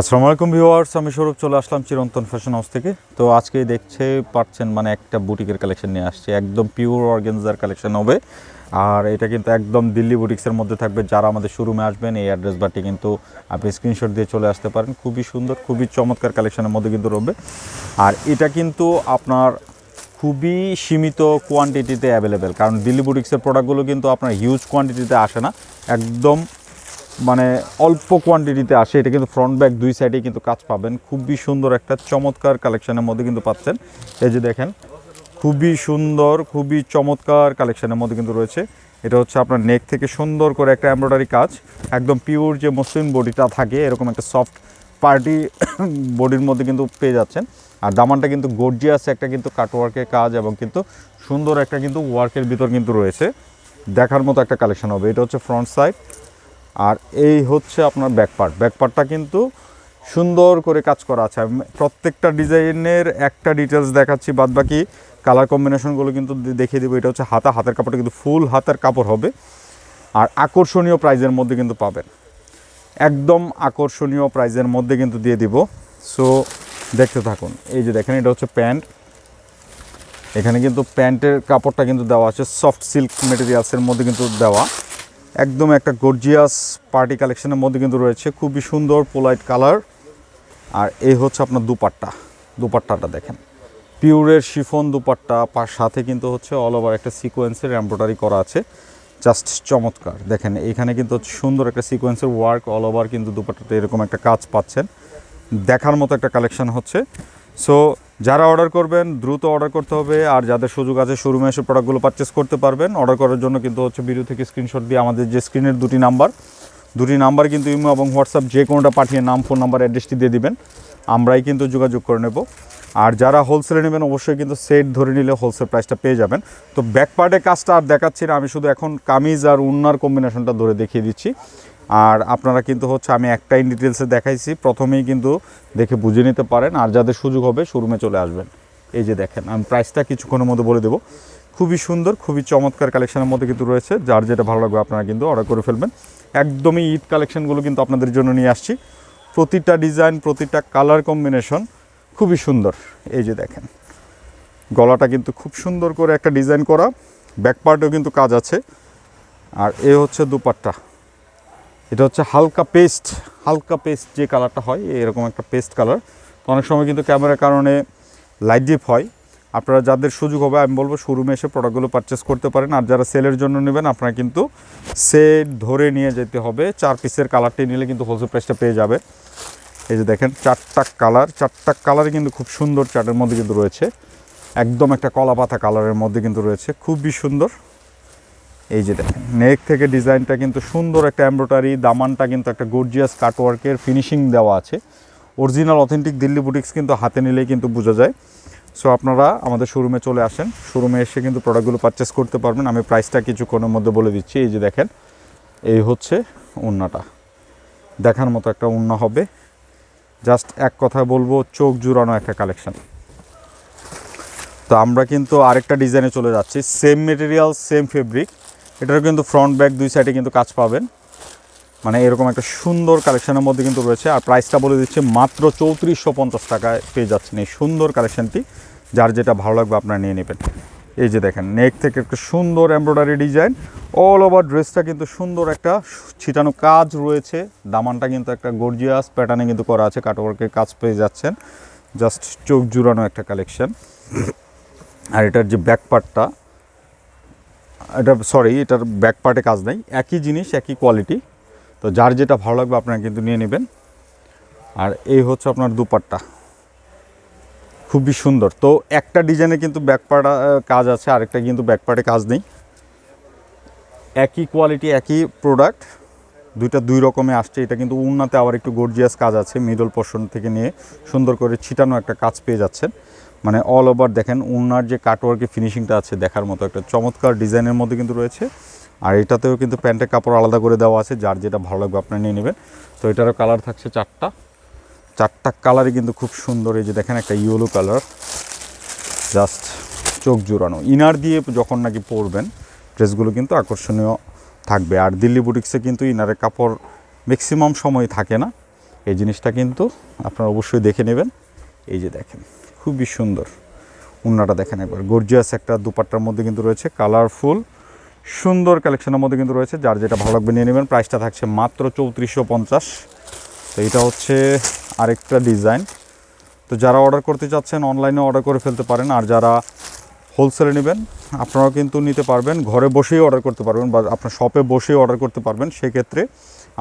আসসালামু আলাইকুম ভিউয়ার্স, আমি স্বরূপ চলে আসলাম চিরন্তন ফ্যাশন হাউস থেকে। তো আজকে দেখছে, পাচ্ছেন মানে একটা বুটিকের কালেকশন নিয়ে আসছে, একদম পিওর অর্গেনজার কালেকশন হবে। আর এটা কিন্তু একদম দিল্লি বুটিক্সের মধ্যে থাকবে, যারা আমাদের শোরুমে আসবেন, এই অ্যাড্রেস বাটি কিন্তু আপনি স্ক্রিনশট দিয়ে চলে আসতে পারেন। খুবই সুন্দর, খুবই চমৎকার কালেকশনের মধ্যে কিন্তু রবে আর এটা কিন্তু আপনার খুবই সীমিত কোয়ান্টিটিতে অ্যাভেলেবেল কারণ দিল্লি বুটিক্সের প্রোডাক্টগুলো কিন্তু আপনার হিউজ কোয়ান্টিটিতে আসে না। একদম মানে অল্প কোয়ান্টিটিতে আসে, এটা কিন্তু ফ্রন্ট ব্যাক দুই সাইডে কিন্তু কাজ পাবেন। খুবই সুন্দর একটা চমৎকার কালেকশনের মধ্যে কিন্তু পাচ্ছেন। এই যে দেখেন, খুবই সুন্দর, খুবই চমৎকার কালেকশনের মধ্যে কিন্তু রয়েছে। এটা হচ্ছে আপনার নেক থেকে সুন্দর করে একটা এমব্রয়ডারি কাজ। একদম পিওর যে মসলিন বডিটা থাকে, এরকম একটা সফট পার্টি বডির মধ্যে কিন্তু পেয়ে যাচ্ছেন। আর দামানটা কিন্তু গর্জিয়াস একটা কিন্তু কাটওয়ার্কের কাজ এবং কিন্তু সুন্দর একটা কিন্তু ওয়ার্কের ভিতর কিন্তু রয়েছে। দেখার মতো একটা কালেকশন হবে। এটা হচ্ছে ফ্রন্ট সাইড আর এই হচ্ছে আপনার ব্যাকপার্ট ব্যাকপার্টটা কিন্তু সুন্দর করে কাজ করা আছে। প্রত্যেকটা ডিজাইনের একটা ডিটেলস দেখাচ্ছি, বাদ বাকি কালার কম্বিনেশনগুলো কিন্তু দেখিয়ে দেবো। এটা হচ্ছে হাতা, হাতের কাপড়টা কিন্তু ফুল হাতের কাপড় হবে। আর আকর্ষণীয় প্রাইজের মধ্যে কিন্তু পাবেন। একদম আকর্ষণীয় প্রাইজের মধ্যে কিন্তু দিয়ে দিব। সো দেখতে থাকুন। এই যে দেখেন, এটা হচ্ছে প্যান্ট। এখানে কিন্তু প্যান্টের কাপড়টা কিন্তু দেওয়া আছে। সফট সিল্ক মেটেরিয়ালসের মধ্যে কিন্তু দেওয়া। একদম একটা গর্জিয়াস পার্টি কালেকশনের মধ্যে কিন্তু রয়েছে। খুবই সুন্দর পোলাইট কালার আর এই হচ্ছে আপনার দুপাট্টা। দুপাট্টাটা দেখেন। পিউরের শিফন দুপাট্টা পার সাথে কিন্তু হচ্ছে অল ওভার একটা সিকোয়েন্সের এমব্রয়ডারি করা আছে। জাস্ট চমৎকার। দেখেন, এখানে কিন্তু সুন্দর একটা সিকোয়েন্সের ওয়ার্ক অল ওভার কিন্তু দুপাট্টাতে এরকম একটা কাজ পাচ্ছেন। দেখার মতো একটা কালেকশন হচ্ছে। সো যারা অর্ডার করবেন, দ্রুত অর্ডার করতে হবে। আর যাদের সুযোগ আছে, শোরুমে এসে প্রোডাক্টগুলো পারচেস করতে পারবেন। অর্ডার করার জন্য কিন্তু হচ্ছে ভিডিও থেকে স্ক্রিনশট দিয়ে আমাদের যে স্ক্রিনের দুটি নাম্বার দুটি নাম্বার কিন্তু ইমো এবং হোয়াটসঅ্যাপ যে কোনোটা পাঠিয়ে নাম ফোন নাম্বার অ্যাড্রেসটি দিয়ে দিবেন। আমরাই কিন্তু যোগাযোগ করে নেব। আর যারা হোলসেলে নেবেন, অবশ্যই কিন্তু সেট ধরে নিলে হোলসেল প্রাইসটা পেয়ে যাবেন। তো ব্যাক পার্টের কাজটা আর দেখাচ্ছি না, আমি শুধু এখন কামিজ আর উন্নার কম্বিনেশনটা ধরে দেখিয়ে দিচ্ছি। আর আপনারা কিন্তু হচ্ছে আমি একটাই ডিটেলসে দেখাইছি। প্রথমেই কিন্তু দেখে বুঝে নিতে পারেন আর যাদের সুযোগ হবে শোরুমে চলে আসবেন। এই যে দেখেন, আমি প্রাইসটা কিছুক্ষণের মধ্যে বলে দেবো। খুবই সুন্দর, খুবই চমৎকার কালেকশনের মধ্যে কিন্তু রয়েছে। যার যেটা ভালো লাগবে আপনারা কিন্তু অর্ডার করে ফেলবেন। একদমই ঈদ কালেকশনগুলো কিন্তু আপনাদের জন্য নিয়ে আসছি। প্রতিটা ডিজাইন প্রতিটা কালার কম্বিনেশন খুবই সুন্দর। এই যে দেখেন, গলাটা কিন্তু খুব সুন্দর করে একটা ডিজাইন করা। ব্যাক পার্টেও কিন্তু কাজ আছে। আর এ হচ্ছে দুপাট্টা। এটা হচ্ছে হালকা পেস্ট হালকা পেস্ট যে কালারটা হয়, এরকম একটা পেস্ট কালার। তো অনেক সময় কিন্তু ক্যামেরার কারণে লাইট ডিপ হয়। আপনারা যাদের সুযোগ হবে, আমি বলব শোরুমে এসে প্রোডাক্টগুলো পারচেস করতে পারেন। আর যারা সেলের জন্য নেবেন, আপনারা কিন্তু সেট ধরে নিয়ে যেতে হবে। চার পিসের কালারটি নিলে কিন্তু হোলসেল প্রাইসটা পেয়ে যাবে এই যে দেখেন, চারটা কালার, চারটা কালারই কিন্তু খুব সুন্দর চার্টের মধ্যে কিন্তু রয়েছে। একদম একটা কলা পাতা কালারের মধ্যে কিন্তু রয়েছে। খুবই সুন্দর। এই যে দেখেন নেক থেকে ডিজাইনটা কিন্তু সুন্দর একটা এমব্রয়ডারি দামানটা কিন্তু একটা গর্জিয়াস কাটওয়ার্কের ফিনিশিং দেওয়া আছে। অরিজিনাল অথেন্টিক দিল্লি বুটিক্স কিন্তু হাতে নিলেই কিন্তু বোঝা যায়। সো আপনারা আমাদের শোরুমে চলে আসেন। শোরুমে এসে কিন্তু প্রোডাক্টগুলো পারচেস করতে পারবেন। আমি প্রাইসটা কিছুক্ষণের মধ্যে বলে দিচ্ছি। এই যে দেখেন, এই হচ্ছে উন্নাটা দেখার মতো একটা উন্না হবে। জাস্ট এক কথায় বলব, চোখ জুড়ানো একটা কালেকশান তো আমরা কিন্তু আরেকটা ডিজাইনে চলে যাচ্ছি। সেম মেটেরিয়াল সেম ফেব্রিক এটারও কিন্তু ফ্রন্ট ব্যাক দুই সাইডে কিন্তু কাজ পাবেন। মানে এরকম একটা সুন্দর কালেকশনের মধ্যে কিন্তু রয়েছে। আর প্রাইসটা বলে দিচ্ছে, মাত্র চৌত্রিশশো পঞ্চাশ টাকায় পেয়ে যাচ্ছেন এই সুন্দর কালেকশনটি যার যেটা ভালো লাগবে আপনারা নিয়ে নেবেন। এই যে দেখেন নেক থেকে একটা সুন্দর এমব্রয়ডারি ডিজাইন অল ওভার ড্রেসটা কিন্তু সুন্দর একটা ছিটানো কাজ রয়েছে। দামানটা কিন্তু একটা গর্জিয়াস প্যাটার্নে কিন্তু করা আছে। কাটওয়ার্কের কাজ পেয়ে যাচ্ছেন। জাস্ট চোখ জুড়ানো একটা কালেকশন আর এটার যে ব্যাক পার্টটা এটা সরি এটার ব্যাক পার্টে কাজ নেই। একই জিনিস, একই কোয়ালিটি তো যার যেটা ভালো লাগবে আপনারা কিন্তু নিয়ে নেবেন। আর এই হচ্ছে আপনার দুপাট্টা। খুবই সুন্দর। তো একটা ডিজাইনে কিন্তু ব্যাক পার্ট কাজ আছে, আরেকটা কিন্তু ব্যাক পার্টে কাজ নেই। একই কোয়ালিটি একই প্রোডাক্ট দুইটা দুই রকমে আসছে। এটা কিন্তু উন্নাতে আবার একটু গর্জিয়াস কাজ আছে। মিডল পোর্শন থেকে নিয়ে সুন্দর করে ছিটানো একটা কাজ পেয়ে যাচ্ছেন। মানে অল ওভার দেখেন উন্নার যে কাটওয়ার্কের ফিনিশিংটা আছে দেখার মতো একটা চমৎকার ডিজাইনের মধ্যে কিন্তু রয়েছে। আর এটাতেও কিন্তু প্যান্টের কাপড় আলাদা করে দেওয়া আছে, যার যেটা ভালো লাগবে আপনারা নিয়ে নেবেন। তো এটারও কালার থাকছে চারটা। চারটা কালারই কিন্তু খুব সুন্দর, এই যে দেখেন একটা ইয়েলো কালার জাস্ট চোখ জোড়ানো। ইনার দিয়ে যখন নাকি পরবেন ড্রেসগুলো কিন্তু আকর্ষণীয় থাকবে। আর দিল্লি বুটিক্সে কিন্তু ইনারের কাপড় ম্যাক্সিমাম সময় থাকে না। এই জিনিসটা কিন্তু আপনারা অবশ্যই দেখে নেবেন। এই যে দেখেন, খুবই সুন্দর। উন্নাটা দেখেন একবার। গর্জিয়াস একটা দুপাট্টার মধ্যে কিন্তু রয়েছে কালারফুল সুন্দর কালেকশনের মধ্যে কিন্তু রয়েছে। যার যেটা ভালো লাগবে নিয়ে নেবেন। প্রাইসটা থাকছে মাত্র চৌত্রিশশো পঞ্চাশ। তো এটা হচ্ছে আরেকটা ডিজাইন তো যারা অর্ডার করতে চাচ্ছেন অনলাইনে অর্ডার করে ফেলতে পারেন। আর যারা হোলসেলে নেবেন, আপনারাও কিন্তু নিতে পারবেন। ঘরে বসেই অর্ডার করতে পারবেন বা আপনার শপে বসেই অর্ডার করতে পারবেন। সেক্ষেত্রে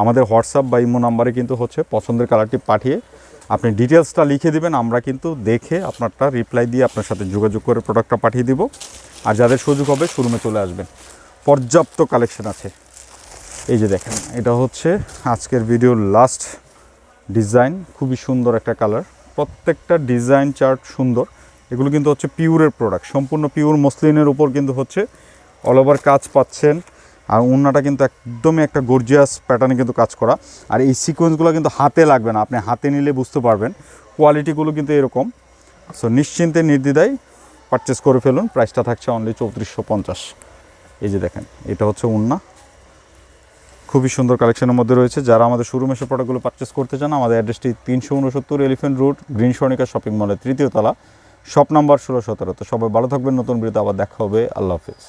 আমাদের হোয়াটসঅ্যাপ বা ইমো নাম্বারে কিন্তু হচ্ছে পছন্দের কালারটি পাঠিয়ে আপনি ডিটেলসটা লিখে দিবেন, আমরা কিন্তু দেখে আপনারটা রিপ্লাই দিয়ে আপনার সাথে যোগাযোগ করে প্রোডাক্টটা পাঠিয়ে দিব। আর যাদের সুযোগ হবে শোরুমে চলে আসবেন। পর্যাপ্ত কালেকশন আছে। এই যে দেখেন, এটা হচ্ছে আজকের ভিডিওর লাস্ট ডিজাইন খুবই সুন্দর একটা কালার প্রত্যেকটা ডিজাইন চার্ট সুন্দর। এগুলো কিন্তু হচ্ছে পিওরের প্রোডাক্ট সম্পূর্ণ পিওর মসলিনের উপর কিন্তু হচ্ছে অল ওভার কাজ পাচ্ছেন। আর ওড়নাটা কিন্তু একদমই একটা গর্জিয়াস প্যাটার্নে কিন্তু কাজ করা। আর এই সিকোয়েন্সগুলো কিন্তু হাতে লাগবে না, আপনি হাতে নিলে বুঝতে পারবেন। কোয়ালিটিগুলো কিন্তু এরকম। সো নিশ্চিন্তে নির্দ্বিধায় পারচেস করে ফেলুন। প্রাইসটা থাকছে অনলি চৌত্রিশশো পঞ্চাশ। এই যে দেখেন, এটা হচ্ছে উন্না। খুবই সুন্দর কালেকশনের মধ্যে রয়েছে। যারা আমাদের শোরুম এসে প্রোডাক্টগুলো পারচেস করতে চান, আমাদের অ্যাড্রেসটি তিনশো উনসত্তর Elephant Road green Sornika shopping মলের তৃতীয় তলা শপ নাম্বার ষোলো সতেরো তো সবাই ভালো থাকবেন, নতুন বিরতি আবার দেখা হবে। আল্লাহ হাফিজ।